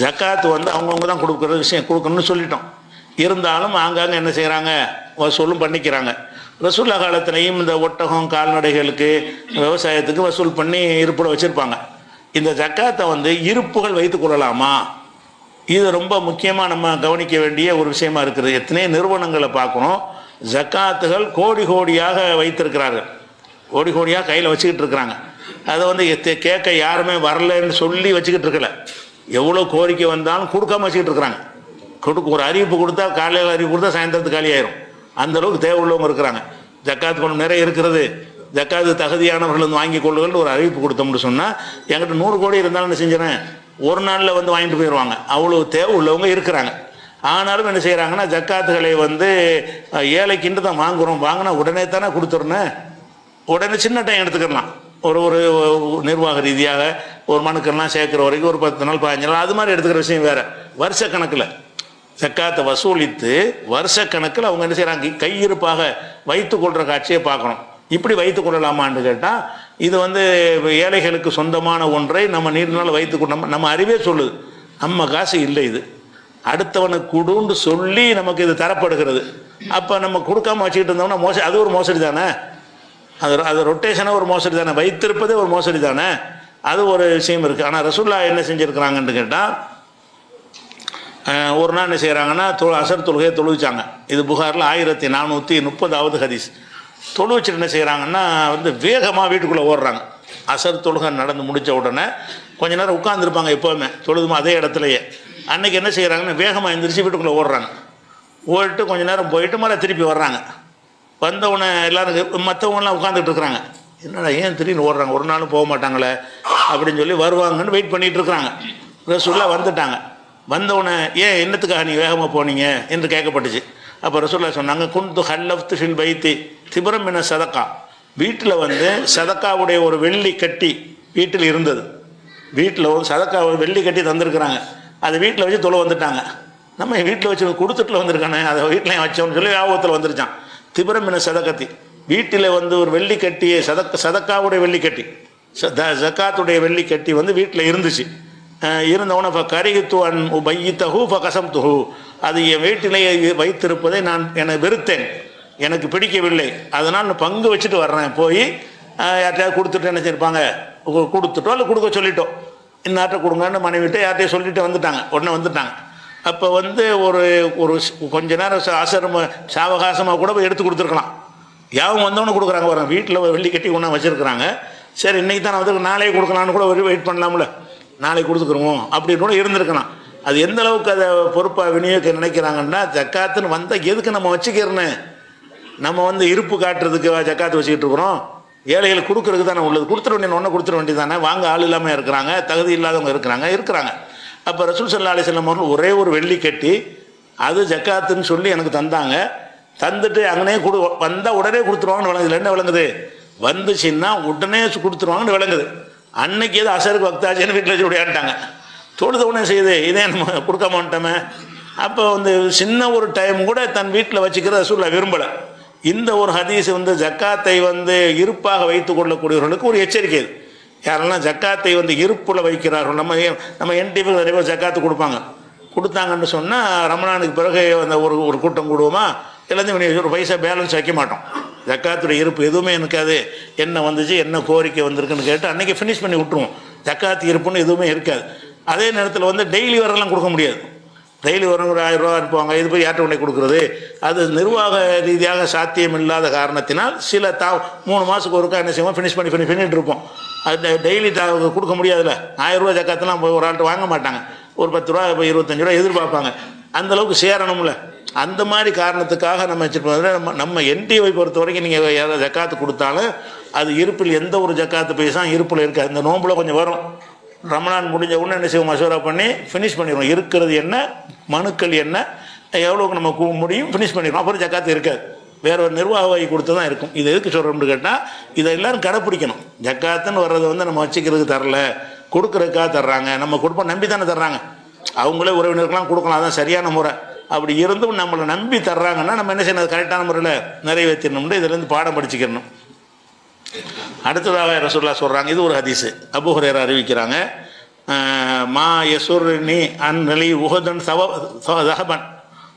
ஜக்காத்து வந்து அவங்கவுங்க தான் கொடுக்குற விஷயம் கொடுக்கணும்னு சொல்லிட்டோம். இருந்தாலும் ஆங்காங்க என்ன செய்கிறாங்க வசூலும் பண்ணிக்கிறாங்க. ரசூல்லா காலத்திலையும் இந்த ஒட்டகம் கால்நடைகளுக்கு விவசாயத்துக்கு வசூல் பண்ணி இருப்பிட வச்சுருப்பாங்க. இந்த ஜக்காத்தை வந்து இருப்புகள் வைத்து கொள்ளலாமா? இது ரொம்ப முக்கியமாக நம்ம கவனிக்க வேண்டிய ஒரு விஷயமா இருக்குது. எத்தனை நிறுவனங்களை பார்க்கணும் ஜக்காத்துகள் கோடி கோடியாக வைத்திருக்கிறார்கள். கோடி கோடியாக கையில் வச்சுக்கிட்டு இருக்கிறாங்க. அதை வந்து கேட்க யாருமே வரலன்னு சொல்லி வச்சுக்கிட்டு இருக்கல. எவ்வளோ கோரிக்கை வந்தாலும் கொடுக்காம வச்சுக்கிட்டு இருக்கிறாங்க. கொடுக்க ஒரு அறிவிப்பு கொடுத்தா காலையில் அறிவிப்பு கொடுத்தா சாயந்தரத்துக்கு காலியாயிரும். அந்த அளவுக்கு தேவை உள்ளவங்க இருக்கிறாங்க. ஜக்காத்து பணம் நிறைய இருக்கிறது. ஜக்காத்து தகுதியானவர்கள் வந்து வாங்கி கொள்ளுங்கள் ஒரு அறிவிப்பு கொடுத்தோம்னு சொன்னால் என்கிட்ட நூறு கோடி இருந்தாலும் என்ன செஞ்சுறேன் ஒரு நாளில் வந்து வாங்கிட்டு போயிடுவாங்க. அவ்வளோ தேவை உள்ளவங்க இருக்கிறாங்க. ஆனாலும் என்ன செய்கிறாங்கன்னா ஜக்காத்துகளை வந்து அஹ், தான் வாங்குறோம். வாங்கினா உடனே தானே கொடுத்துருனேன் உடனே சின்ன டைம் எடுத்துக்கலாம். ஒரு ஒரு நிர்வாக ரீதியாக ஒரு மனுக்கெல்லாம் சேர்க்குற வரைக்கும் ஒரு பத்து நாள் பதினஞ்சு நாள் அது மாதிரி எடுத்துக்கிற விஷயம் வேறு. வருஷ கணக்கில் ஜக்காத்தை வசூலித்து வருஷ கணக்கில் அவங்க என்ன செய்கிறாங்க கையிருப்பாக வைத்து கொள்கிற காட்சியை பார்க்கணும். இப்படி வைத்து கொள்ளலாமான்னு கேட்டால் இது வந்து ஏழைகளுக்கு சொந்தமான ஒன்றை நம்ம நீண்ட நாள் வைத்து கொள்ள நம்ம நம்ம அறிவே சொல்லுது. நம்ம காசு இல்லை இது. அடுத்தவனுக்கு கொடுன்னு சொல்லி நமக்கு இது தரப்படுகிறது. அப்போ நம்ம கொடுக்காம வச்சுக்கிட்டு இருந்தோம்னா மோசடி அது ஒரு மோசடி தானே அது அது ரொட்டேஷனாக ஒரு மோசடி தானே? வைத்திருப்பதே ஒரு மோசடி தானே? அது ஒரு விஷயம் இருக்குது ஆனால் ரசூல்லா என்ன செஞ்சுருக்கிறாங்கன்னு கேட்டால் ஒரு நாள் என்ன செய்கிறாங்கன்னா தொ அசர் தொழுகையை தொழுவிச்சாங்க. இது புகாரில் ஆயிரத்தி நானூற்றி முப்பதாவது ஹதீஸ். தொழுவிச்சிட்டு என்ன செய்கிறாங்கன்னா வந்து வேகமாக வீட்டுக்குள்ளே ஓடுறாங்க. அசர் தொழுகை நடந்து முடித்த உடனே கொஞ்ச நேரம் உட்காந்துருப்பாங்க எப்போவுமே தொழுதுமா அதே இடத்துலையே. அன்னைக்கு என்ன செய்கிறாங்கன்னா வேகமாக எந்திரிச்சு வீட்டுக்குள்ளே ஓடுறாங்க. ஓடிட்டு கொஞ்ச நேரம் போயிட்டு மேலே திருப்பி வர்றாங்க. வந்தவுடனே எல்லாரும் மற்றவங்களாம் உட்காந்துட்டு இருக்கிறாங்க என்னடா ஏன் திடீர்னு ஓடுறாங்க? ஒரு நாளும் போக மாட்டாங்களே? அப்படின்னு சொல்லி வருவாங்கன்னு வெயிட் பண்ணிட்டு இருக்கிறாங்க ரசூல்லா வந்துட்டாங்க. வந்தவுடனே ஏன் என்னத்துக்காக நீ வேகமாக போனீங்க? என்று கேட்கப்பட்டுச்சு. அப்போ ரசூல்லா சொன்னாங்க குண்டு ஹல்லஃப்து ஃபில் பைத்தி திபரம் என சதக்கா. வீட்டில் வந்து சதக்காவுடைய ஒரு வெள்ளி கட்டி வீட்டில் இருந்தது. வீட்டில் ஒரு சதக்கா ஒரு வெள்ளி கட்டி தந்திருக்கிறாங்க. அதை வீட்டில் வச்சு தொலை வந்துட்டாங்க. நம்ம வீட்டில் வச்சு கொடுத்துட்டுல வந்திருக்கானே அதை வீட்டில் வச்சோம்னு சொல்லி ஞாபகத்தில் வந்துருச்சான் திபரமின சதக்கத்தி வீட்டில் வந்து ஒரு வெள்ளிக்கட்டியை சதக் சதக்க சதக்காவுடைய வெள்ளிக்கட்டி. சத ச- த- ஜக்காத்துடைய வெள்ளிக்கட்டி வந்து வீட்டில் இருந்துச்சு. இருந்தவன இப்போ கரிகித்து அன் பையித்தஹூ ஃப கசம் துஹூ அது என் வீட்டிலேயே வைத்திருப்பதை நான் என வெறுத்தேன். எனக்கு பிடிக்கவில்லை. அதனால் நான் பங்கு வச்சுட்டு வர்றேன். போய் அஹ், யார்கிட்டயாவது கொடுத்துட்டு என்ன செஞ்சிருப்பாங்க கொடுத்துட்டோ இல்லை கொடுக்க சொல்லிட்டோம் இன்னார்ட்ட கொடுங்கன்னு மனைவிட்டு யார்கிட்டயும் சொல்லிட்டு வந்துட்டாங்க. உடனே வந்துட்டாங்க. அப்போ வந்து ஒரு ஒரு கொஞ்ச நேரம் ஆசிரம சாவகாசமாக கூட போய் எடுத்து கொடுத்துருக்கலாம். யாவும் வந்தவொன்னே கொடுக்குறாங்க வரோம் வீட்டில் வெள்ளி கட்டி ஒன்றா வச்சுருக்குறாங்க. சரி இன்றைக்கி தான் வந்து நாளைக்கு கொடுக்கலான்னு கூட ஒரு வெயிட் பண்ணலாம்ல. நாளைக்கு கொடுத்துக்குருவோம் அப்படின்னு கூட இருந்திருக்கலாம். அது எந்த அளவுக்கு அதை பொறுப்பாக விநியோகிக்க நினைக்கிறாங்கன்னா ஜக்காத்துன்னு வந்தால் எதுக்கு நம்ம வச்சுக்கிறேன்னு நம்ம வந்து இருப்பு காட்டுறதுக்கு ஜக்காத்து வச்சுக்கிட்டு இருக்கிறோம். ஏழைகள் கொடுக்கறதுக்கு தானே உள்ளது. கொடுத்துட வேண்டிய ஒன்று கொடுத்துட வேண்டியது தானே. வாங்க ஆள் இல்லாமல் இருக்கிறாங்க. தகுதி இல்லாதவங்க இருக்கிறாங்க. இருக்கிறாங்க. அப்போ ரசூல் சல்லா அலிஸ்லாம் அவர்கள் ஒரே ஒரு வெள்ளி கட்டி அது ஜக்காத்துன்னு சொல்லி எனக்கு தந்தாங்க. தந்துட்டு அங்கனே கொடு வந்தால் உடனே கொடுத்துருவாங்கன்னு விளங்குது. என்ன விளங்குது? வந்துச்சுன்னா உடனே கொடுத்துருவாங்கன்னு விளங்குது. அன்னைக்கு எது அசருக்கு வக்தாச்சுன்னு வீட்டில் வச்சு விளையாண்டாங்க. தொழுத உடனே செய்யுது இதே நம்ம கொடுக்க மாட்டோமே. அப்போ வந்து சின்ன ஒரு டைம் கூட தன் வீட்டில் வச்சுக்கிற ரசூல்லா விரும்பலை. இந்த ஒரு ஹதீஸ் வந்து ஜக்காத்தை வந்து இருப்பாக வைத்துக் கொள்ளக்கூடியவர்களுக்கு ஒரு எச்சரிக்கை இது. யாரெல்லாம் ஜக்காத்தை வந்து இருப்பில் வைக்கிறார்கள் நம்ம நம்ம என்டிபிக்கு நிறைய பேர் ஜக்காத்து கொடுப்பாங்க. கொடுத்தாங்கன்னு சொன்னால் ரமணானுக்கு பிறகு அந்த ஒரு ஒரு கூட்டம் கூடுவோமா? எல்லாத்தையும் ஒரு பைசா பேலன்ஸ் வைக்க மாட்டோம். ஜக்காத்துடைய இருப்பு எதுவுமே இருக்காது. என்ன வந்துச்சு என்ன கோரிக்கை வந்திருக்குன்னு கேட்டு அன்றைக்கி ஃபினிஷ் பண்ணி விட்ருவோம் ஜக்காத்து இருப்புன்னு எதுவுமே இருக்காது. அதே நேரத்தில் வந்து டெய்லி வரலாம் கொடுக்க முடியாது. டெய்லி வரும் ஒரு ஆயிரம் ரூபா அனுப்புவாங்க. இது போய் யார்ட்ட கொண்டே கொடுக்குறது. அது நிர்வாக ரீதியாக சாத்தியம் இல்லாத காரணத்தினால் சில தா மூணு மாதத்துக்கு ஒருக்கா என்ன செய்வோம்? ஃபினிஷ் பண்ணி பண்ணி பண்ணிட்டு இருப்போம். அது டெய்லி தா கொடுக்க முடியாதுல்ல. ஆயிரம் ரூபா ஜக்காத்தெல்லாம் போய் ஒரு ஆள்கிட்ட வாங்க மாட்டாங்க. ஒரு பத்து ரூபா இப்போ இருபத்தஞ்சு ரூபா எதிர்பார்ப்பாங்க. அந்தளவுக்கு சேரணும்ல. அந்த மாதிரி காரணத்துக்காக நம்ம வச்சுருப்போம். நம்ம நம்ம என்டிஓவை பொறுத்த வரைக்கும் நீங்கள் ஏதாவது ஜக்காத்து கொடுத்தாலும் அது இருப்பில் எந்த ஒரு ஜக்காத்து பைசா இருப்பில் இருக்காது. இந்த நோம்பில் கொஞ்சம் வரும். ரமணான் முடிஞ்ச உடனே என்ன செய்வோம்? மசோரா பண்ணி ஃபினிஷ் பண்ணிடுவோம். இருக்கிறது என்ன? மனுக்கள் என்ன? எவ்வளோக்கு நம்ம கூ முடியும்? ஃபினிஷ் பண்ணிடுவோம். அப்புறம் ஜக்காத்து இருக்காது. வேற ஒரு நிர்வாகி கொடுத்து தான் இருக்கும். இது எதுக்கு சொல்கிறோம்னு கேட்டால் இதை எல்லாரும் கடைப்பிடிக்கணும். ஜக்காத்துன்னு வர்றதை வந்து நம்ம வச்சுக்கிறதுக்கு தரல. கொடுக்குறதுக்காக தர்றாங்க. நம்ம கொடுப்போம். நம்பி தானே தர்றாங்க. அவங்களே உறவினருக்கெல்லாம் கொடுக்கலாம். அதான் சரியான முறை. அப்படி இருந்தும் நம்மளை நம்பி தர்றாங்கன்னா நம்ம என்ன செய்யணும்? கரெக்டான முறையில் நிறைவேற்றணும்னு இதுலேருந்து பாடம் படிச்சுக்கணும் அடுத்ததாக ரசூல்லா சொல்கிறாங்க இது ஒரு ஹதீஸு. அபு ஹுரேரா அறிவிக்கிறாங்க மா யசுர் நீ உஹதன் சவ சவ- தகபன்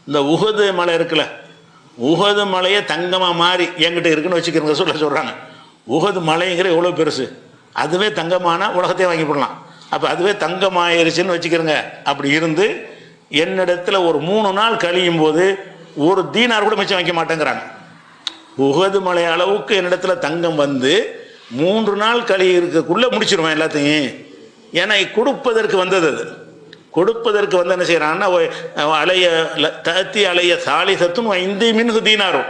இந்த உகது மலை இருக்குல்ல உகது மலையை தங்கமாக மாறி என்கிட்ட இருக்குன்னு வச்சுக்கிறங்க சொல்ல சொல்கிறாங்க உகது மலைங்கிற எவ்வளோ பெருசு. அதுவே தங்கமான உலகத்தையே வாங்கி போடலாம். அப்போ அதுவே தங்கமாயிருச்சுன்னு வச்சுக்கிறங்க. அப்படி இருந்து என்னிடத்துல ஒரு மூணு நாள் கழியும் போது ஒரு தீனார் கூட மிச்சம் வைக்க மாட்டேங்கிறாங்க. உகது மலை அளவுக்கு என்னிடத்துல தங்கம் வந்து மூன்று நாள் கழி இருக்கக்குள்ளே முடிச்சிருவேன் எல்லாத்தையும். ஏன்னா கொடுப்பதற்கு வந்தது அது. கொடுப்பதற்கு வந்து என்ன செய்கிறான்னா அலைய தத்தி அலைய சாலி சத்தும் ஐந்து மின்கு தீனாரும்.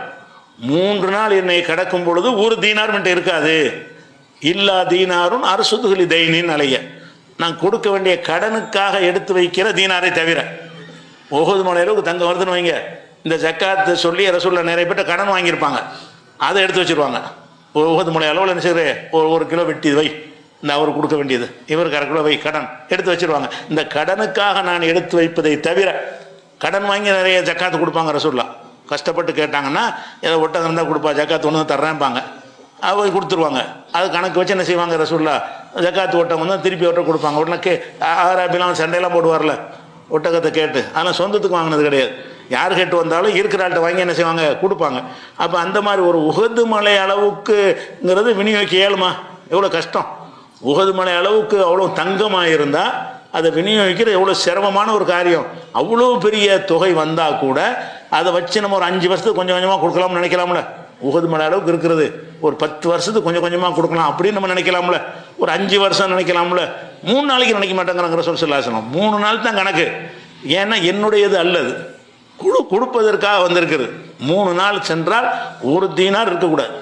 மூன்று நாள் என்னை கடக்கும் பொழுது ஒரு தீனார் மட்டும் இருக்காது. இல்லா தீனாரும் அரசுதுகளி தைனின் அலைய. நான் கொடுக்க வேண்டிய கடனுக்காக எடுத்து வைக்கிற தீனாரை தவிர. ஒவ்வொரு மலையளவுக்கு தங்கம் வருதுன்னு வைங்க. இந்த ஜக்காத்து சொல்லி ரசூலில் நிறைய பேர்ட்ட கடன் வாங்கியிருப்பாங்க. அதை எடுத்து வச்சிருவாங்க. ஒரு ஒவ்வொரு மலை அளவில் என்ன செய்யுது ஒரு ஒரு கிலோ வெட்டி வை. இந்த அவர் கொடுக்க வேண்டியது. இவருக்கு அரை கிலோ வை கடன். எடுத்து வச்சிருவாங்க. இந்த கடனுக்காக நான் எடுத்து வைப்பதை தவிர கடன் வாங்கி நிறைய ஜக்காத்து கொடுப்பாங்க ரசூல்லா கஷ்டப்பட்டு கேட்டாங்கன்னா ஏதோ ஒட்டகம் இருந்தால் கொடுப்பா ஜக்காத்து ஒன்று தர்றேன்பாங்க. அவங்க கொடுத்துருவாங்க. அது கணக்கு வச்சு என்ன செய்வாங்க ரசூல்லா ஜக்காத்து ஒட்டகம் வந்து திருப்பி ஒட்ட கொடுப்பாங்க. உடனே கே ஆராபிலாம் சண்டையெல்லாம் போடுவார்ல. ஒட்டகத்தை கேட்டு. ஆனால் சொந்தத்துக்கு வாங்கினது கிடையாது. யார் கேட்டு வந்தாலும் இருக்கிறாள்கிட்ட வாங்கி என்ன செய்வாங்க? கொடுப்பாங்க. அப்போ அந்த மாதிரி ஒரு உகது மலை அளவுக்குங்கிறது விநியோகிக்க இயலுமா? எவ்வளோ கஷ்டம். உகது மலை அளவுக்கு அவ்வளோ தங்கமாக இருந்தால் அதை விநியோகிக்கிறது எவ்வளோ சிரமமான ஒரு காரியம். அவ்வளோ பெரிய தொகை வந்தால் கூட அதை வச்சு நம்ம ஒரு அஞ்சு வருஷத்துக்கு கொஞ்சம் கொஞ்சமாக கொடுக்கலாம்னு நினைக்கலாம்ல. உகது மலை அளவுக்கு இருக்கிறது. ஒரு பத்து வருஷத்துக்கு கொஞ்சம் கொஞ்சமாக கொடுக்கலாம் அப்படின்னு நம்ம நினைக்கலாம்ல. ஒரு அஞ்சு வருஷம் நினைக்கலாம்ல. மூணு நாளைக்கு நினைக்க மாட்டேங்கிறாங்கிற சொல் சொல்லாசனம் மூணு நாள் தான் கணக்கு. ஏன்னா என்னுடையது அல்லது குழு கொடுப்பதற்காக வந்திருக்குது. மூணு நாள் சென்றால் ஒரு தீனார் இருக்கக்கூடாது.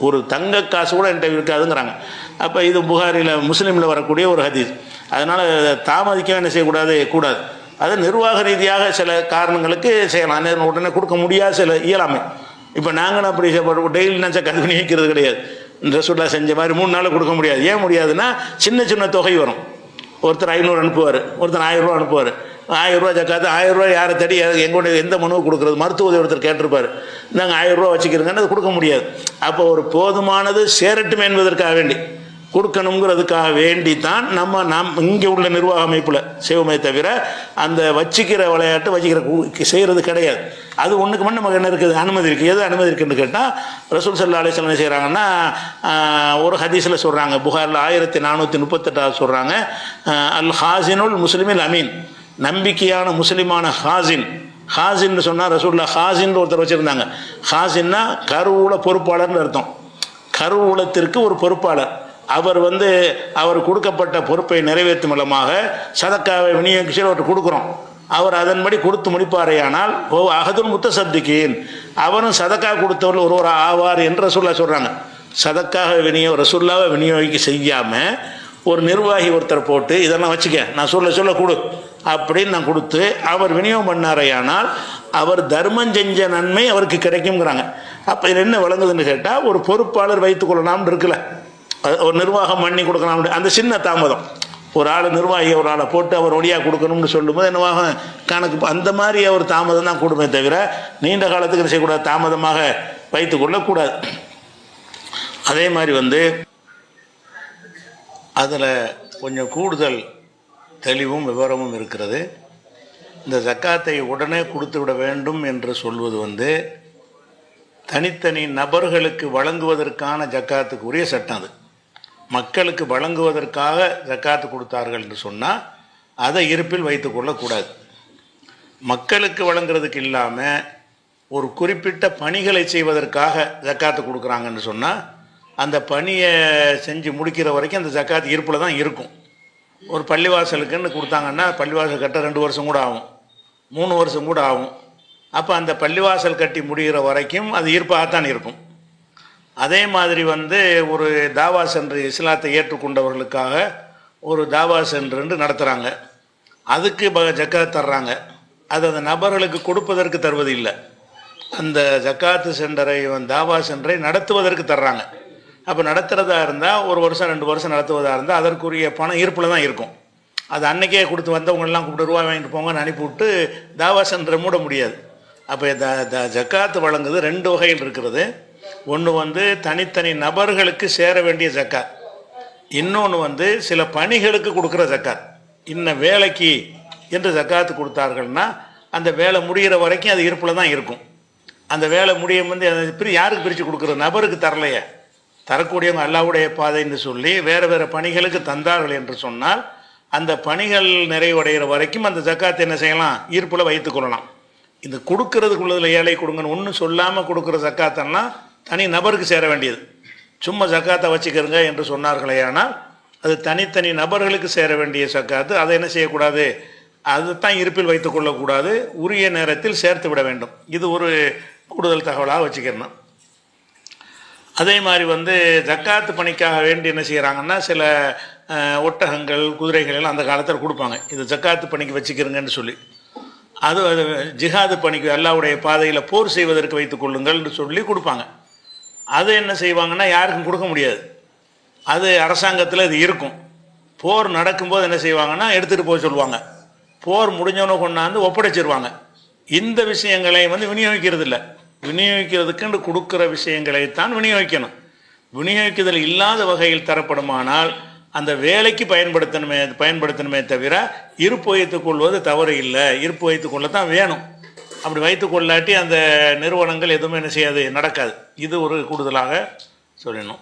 ஒரு தங்க காசு கூட என்கிட்ட இருக்காதுங்கிறாங்க. அப்போ இது புகாரியில் முஸ்லீமில் வரக்கூடிய ஒரு ஹதீஸ். அதனால் தாமதிக்க என்ன செய்யக்கூடாது? கூடாது. அது நிர்வாக ரீதியாக சில காரணங்களுக்கு செய்யலாம். உடனே கொடுக்க முடியாத சில இயலாமை. இப்போ நாங்களும் அப்படி டெய்லி நினச்சா கல்வி நினைக்கிறது கிடையாது. இந்த செஞ்ச மாதிரி மூணு நாள் கொடுக்க முடியாது. ஏன் முடியாதுன்னா சின்ன சின்ன தொகை வரும். ஒருத்தர் ஐநூறு அனுப்புவார் ஒருத்தர் ஆயிரம் ரூபா அனுப்புவார். ஆயிரம் ரூபா ஜக்காத்து ஆயிரம் ரூபா யாரை தேடி எங்களுடைய எந்த மனுவை கொடுக்குறது? மருத்துவ உதவி ஒருத்தர் கேட்டிருப்பார். நாங்கள் ஆயிரம் ரூபா வச்சுக்கிறோங்கன்னு அது கொடுக்க முடியாது. அப்போ ஒரு போதுமானது சேரட்டும் என்பதற்காக வேண்டி கொடுக்கணுங்கிறதுக்காக வேண்டி தான் நம்ம நாம் இங்கே உள்ள நிர்வாக அமைப்பில் செய்வோமே தவிர அந்த வச்சிக்கிற விளையாட்டு வச்சுக்கிற செய்கிறது கிடையாது. அது ஒன்றுக்கு மட்டும் நமக்கு என்ன இருக்குது? அனுமதி இருக்குது எது அனுமதி இருக்குன்னு கேட்டால் ரசூல் சல்லா அலிஸ்லாம் என்ன செய்கிறாங்கன்னா ஒரு ஹதீஸில் சொல்கிறாங்க புகாரில் ஆயிரத்தி நானூற்றி முப்பத்தெட்டாவது சொல்கிறாங்க அல் ஹாசினுல் முஸ்லிமில் அமீன். நம்பிக்கையான முஸ்லிமான ஹாசின். ஹாசின்னு சொன்னால் ரசூல்லா ஹாசின்னு ஒருத்தர் வச்சுருந்தாங்க. ஹாசின்னா கருவூல பொறுப்பாளர்னு அர்த்தம். கருவூலத்திற்கு ஒரு பொறுப்பாளர். அவர் வந்து அவர் கொடுக்கப்பட்ட பொறுப்பை நிறைவேற்றும் மூலமாக சதக்காவை விநியோகிச்சு அவர்கிட்ட கொடுக்குறோம். அவர் அதன்படி கொடுத்து முடிப்பாரேயானால் ஓ அகதுல் முத்த சத்திக்கேன் அவரும் சதக்கா கொடுத்தவர் ஒருவர் ஆவார் என்று ரசூல்லா சொல்கிறாங்க சதக்காக விநியோ ரசூல்லாவை விநியோகிக்க செய்யாமல் ஒரு நிர்வாகி ஒருத்தர் போட்டு இதெல்லாம் வச்சுக்க. நான் சொல்ல சொல்ல கொடு. அப்படின்னு நான் கொடுத்து அவர் விநியோகம் பண்ணாரையானால் அவர் தர்மம் செஞ்ச நன்மை அவருக்கு கிடைக்குங்கிறாங்க அப்போ இது என்ன வழங்குதுன்னு கேட்டால் ஒரு பொறுப்பாளர் வைத்துக்கொள்ளலாம்னு இருக்குல்ல. அது ஒரு நிர்வாகம் பண்ணி கொடுக்கலாம் அந்த சின்ன தாமதம். ஒரு ஆள் நிர்வாகி ஒரு ஆளை போட்டு அவர் ஒடியாக கொடுக்கணும்னு சொல்லும்போது என்னவாக கணக்கு அந்த மாதிரி அவர் தாமதம் தான் கொடுமே தவிர நீண்ட காலத்துக்கு செய்யக்கூடாது தாமதமாக வைத்துக்கொள்ளக்கூடாது அதே மாதிரி வந்து அதில் கொஞ்சம் கூடுதல் தெளிவும் விவரமும் இருக்கிறது. இந்த ஜக்காத்தை உடனே கொடுத்து விட வேண்டும் என்று சொல்வது வந்து தனித்தனி நபர்களுக்கு வழங்குவதற்கான ஜக்காத்துக்குரிய சட்டம் அது. மக்களுக்கு வழங்குவதற்காக ஜக்காத்து கொடுத்தார்கள் என்று சொன்னால் அதை இருப்பில் வைத்துக்கொள்ளக்கூடாது மக்களுக்கு வழங்குறதுக்கு இல்லாமல் ஒரு குறிப்பிட்ட பணிகளை செய்வதற்காக ஜக்காத்து கொடுக்குறாங்கன்னு சொன்னால் அந்த பணியை செஞ்சு முடிக்கிற வரைக்கும் அந்த ஜக்காத்து இருப்பில் தான் இருக்கும். ஒரு பள்ளிவாசலுக்குன்னு கொடுத்தாங்கன்னா பள்ளிவாசல் கட்ட ரெண்டு வருஷம் கூட ஆகும். மூணு வருஷம் கூட ஆகும். அப்போ அந்த பள்ளிவாசல் கட்டி முடிகிற வரைக்கும் அது இருப்பாகத்தான் இருக்கும். அதே மாதிரி வந்து ஒரு தாவா சென்று இஸ்லாத்தை ஏற்றுக்கொண்டவர்களுக்காக ஒரு தாவா சென்று நடத்துகிறாங்க அதுக்கு ப- ஜக்காத் தர்றாங்க. அது அந்த நபர்களுக்கு கொடுப்பதற்கு தருவது இல்லை அந்த ஜக்காத்து சென்டரை தாவா சென்டரை நடத்துவதற்கு தர்றாங்க. அப்போ நடத்துகிறதா இருந்தால் ஒரு வருஷம் ரெண்டு வருஷம் நடத்துவதாக இருந்தால் அதற்குரிய பணம் இருப்பில் தான் இருக்கும். அது அன்னைக்கே கொடுத்து வந்தவங்கெல்லாம் கூப்பிட்டு ரூபாய் வாங்கிட்டு போங்கன்னு அனுப்பிவிட்டு தாவா சென்டரை மூட முடியாது. அப்போ த த ஜக்காத்து வழங்குது ரெண்டு வகையில் இருக்கிறது. ஒன்று வந்து தனித்தனி நபர்களுக்கு சேர வேண்டிய ஜக்காத். இன்னொன்று வந்து சில பணிகளுக்கு கொடுக்குற ஜக்காத். இன்ன வேலைக்கு என்று ஜக்காத்து கொடுத்தார்கள்னா அந்த வேலை முடிகிற வரைக்கும் அது இருப்பில் தான் இருக்கும். அந்த வேலை முடியும் வந்து அதை பிரி யாருக்கு பிரித்து கொடுக்குற நபருக்கு தரலையே. தரக்கூடியவங்க அல்லாவுடைய பாதைன்னு சொல்லி வேறு வேறு பணிகளுக்கு தந்தார்கள் என்று சொன்னால் அந்த பணிகள் நிறைவடைகிற வரைக்கும் அந்த ஜக்காத்தை என்ன செய்யலாம்? ஈர்ப்பில் வைத்துக்கொள்ளலாம் இந்த இந்த கொடுக்கறதுக்குள்ளதில் ஏழை கொடுங்கன்னு ஒன்றும் சொல்லாமல் கொடுக்குற ஜக்காத்தெல்லாம் தனி நபருக்கு சேர வேண்டியது. சும்மா ஜக்காத்தை வச்சுக்கிறங்க என்று சொன்னார்களே ஆனால் அது தனித்தனி நபர்களுக்கு சேர வேண்டிய சக்காத்து அதை என்ன செய்யக்கூடாது? அதுதான் இருப்பில் வைத்துக்கொள்ளக்கூடாது உரிய நேரத்தில் சேர்த்து விட வேண்டும். இது ஒரு கூடுதல் தகவலாக வச்சுக்கிறணும் அதே மாதிரி வந்து ஜக்காத்து பணிக்காக வேண்டி என்ன செய்கிறாங்கன்னா சில ஒட்டகங்கள் குதிரைகள் எல்லாம் அந்த காலத்தில் கொடுப்பாங்க. இது ஜக்காத்து பணிக்கு வச்சுக்கிறங்கன்னு சொல்லி. அது அது ஜிஹாது பணிக்கு அல்லாவுடைய பாதையில் போர் செய்வதற்கு வைத்துக் கொள்ளுங்கள்னு சொல்லி கொடுப்பாங்க. அது என்ன செய்வாங்கன்னா யாருக்கும் கொடுக்க முடியாது. அது அரசாங்கத்தில் இது இருக்கும். போர் நடக்கும்போது என்ன செய்வாங்கன்னா எடுத்துகிட்டு போக சொல்லுவாங்க. போர் முடிஞ்சவன கொண்டாந்து ஒப்படைச்சிருவாங்க. இந்த விஷயங்களை வந்து விநியோகிக்கிறது இல்லை விநியோகிக்கிறதுக்குன்னு கொடுக்குற விஷயங்களைத்தான் விநியோகிக்கணும். விநியோகிக்குதல் இல்லாத வகையில் தரப்படுமானால் அந்த வேலைக்கு பயன்படுத்தணுமே பயன்படுத்தணுமே தவிர இருப்பு வைத்துக் கொள்வது தவறு இல்லை. இருப்பு வைத்துக் கொள்ளத்தான் வேணும். அப்படி வைத்துக் கொள்ளாட்டி அந்த நிறுவனங்கள் எதுவுமே என்ன செய்யாது நடக்காது. இது ஒரு கூடுதலாக சொல்லணும்